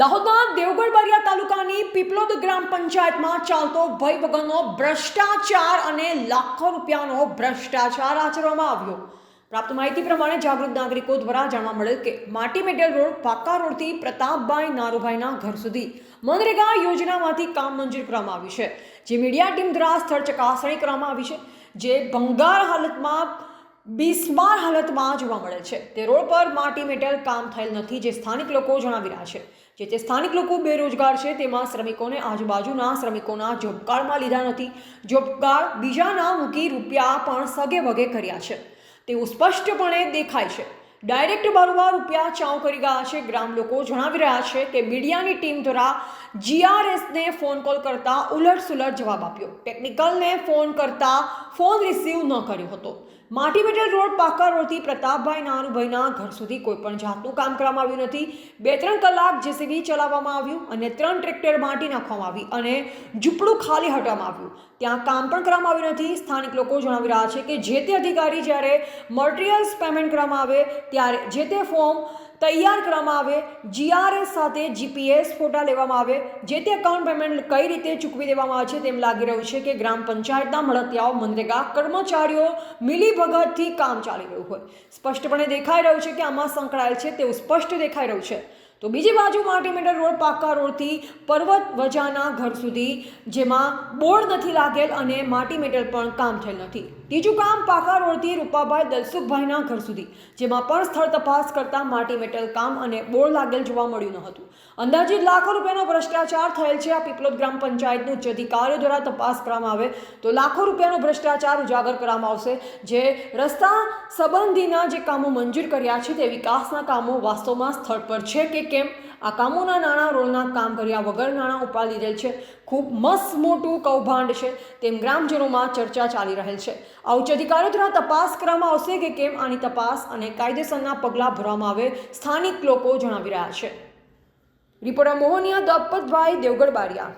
દાહોદના દેવગઢ બારિયા તાલુકાની પીપલોદ ગ્રામ પંચાયતમાં ચાલતો ભય વગરનો ભ્રષ્ટાચાર અને લાખો રૂપિયાનો ભ્રષ્ટાચાર આચરવામાં આવ્યો. પ્રાપ્ત માહિતી પ્રમાણે જાગૃત નાગરિકો દ્વારા જાણવા મળેલ કે માટી મેડલ રોડ પાકા રોડથી પ્રતાપભાઈ નારુભાઈના ઘર સુધી મનરેગા યોજનામાંથી કામ મંજૂર કરવામાં આવ્યું છે. જે મીડિયા ટીમ દ્વારા સ્થળ ચકાસણી કરવામાં આવી છે. જે ભંગાર હાલતમાં બિસ્માર હાલતમાં જોવા મળે છે. તે રોડ પર માટી મેટલ કામ થયેલ નથી જે સ્થાનિક લોકો જણાવી રહ્યા છે. જે તે સ્થાનિક લોકો બેરોજગાર છે તેમાં શ્રમિકોને આજુબાજુના શ્રમિકોના જોબકાર્ડમાં લીધા નથી. જોબકાર્ડ બીજાના મૂકી રૂપિયા પણ સગે વગે કર્યા છે. તેવું સ્પષ્ટપણે દેખાય છે. ડાયરેક્ટ બારોબાર રૂપિયા ચાઉ કરી ગયા છે. ગ્રામ લોકો જણાવી રહ્યા છે કે મીડિયાની ટીમ દ્વારા જીઆરએસને ફોન કોલ કરતાં ઉલટસુલટ જવાબ આપ્યો. ટેકનિકલને ફોન કરતા ફોન રિસીવ ન કર્યો હતો. માટી મેટલ રોડ પાકા રોડથી પ્રતાપભાઈ નાનુભાઈના ઘર સુધી કોઈ પણ જાતનું કામ કરવામાં આવ્યું નથી. બે ત્રણ કલાક જેસીબી ચલાવવામાં આવ્યું અને ત્રણ ટ્રેક્ટર માટી નાખવામાં આવી અને ઝૂંપડું ખાલી હટવામાં આવ્યું. ત્યાં કામ પણ કરવામાં આવ્યું નથી. સ્થાનિક લોકો જણાવી રહ્યા છે કે જે તે અધિકારી જ્યારે મટીરિયલ્સ પેમેન્ટ કરવામાં આવે, ત્યારે જે તે ફોર્મ તૈયાર કરવામાં આવે, જીઆરએસ સાથે જીપીએસ ફોટા લેવામાં આવે, જે તે અકાઉન્ટ પેમેન્ટ કઈ રીતે ચૂકવી દેવામાં આવે છે તેમ લાગી રહ્યું છે કે ગ્રામ પંચાયતના મળતિયાઓ મનરેગા કર્મચારીઓ મિલીભગતથી કામ ચાલી રહ્યું હોય. સ્પષ્ટપણે દેખાઈ રહ્યું છે કે આમાં સંકળાયેલ છે તેવું સ્પષ્ટ દેખાઈ રહ્યું છે. તો બીજી બાજુ માટીમીટર રોડ પાકા રોડથી પર્વત વજાના ઘર સુધી, જેમાં બોર્ડ નથી લાગેલ અને માટી મેટલ પણ કામ થયેલ નથી. ત્રીજું કામ પાકા રોડથી રૂપાભાઈ દલસુખભાઈના ઘર સુધી, જેમાં પણ સ્થળ તપાસ કરતા માટી મેટલ કામ અને બોર્ડ લાગેલ જોવા મળ્યું ન હતું. અંદાજિત લાખો રૂપિયાનો ભ્રષ્ટાચાર થયેલ છે. આ પીપલોદ ગ્રામ પંચાયતનું ઉચ્ચ અધિકારીઓ દ્વારા તપાસ કરવામાં આવે તો લાખો રૂપિયાનો ભ્રષ્ટાચાર ઉજાગર કરવામાં આવશે. જે રસ્તા સંબંધીના જે કામો મંજૂર કર્યા છે, તે વિકાસના કામો વાસ્તવમાં સ્થળ પર છે કે કેમ? આ કામોના નાણાં રોલના કામ કર્યા વગર નાણાં ઉપાડી લીધેલ છે. ખૂબ મસ્ત મોટું કૌભાંડ છે. તેમ ગ્રામજનોમાં ચર્ચા ચાલી રહેલ છે. આ ઉચ્ચ અધિકારીઓ દ્વારા તપાસ કરવામાં આવશે કે કેમ આની તપાસ અને કાયદેસરના પગલાં ભરવામાં આવે સ્થાનિક લોકો જણાવી રહ્યા છે. રિપોર્ટર મોહનિયા દપતભાઈ દેવગઢ બારિયા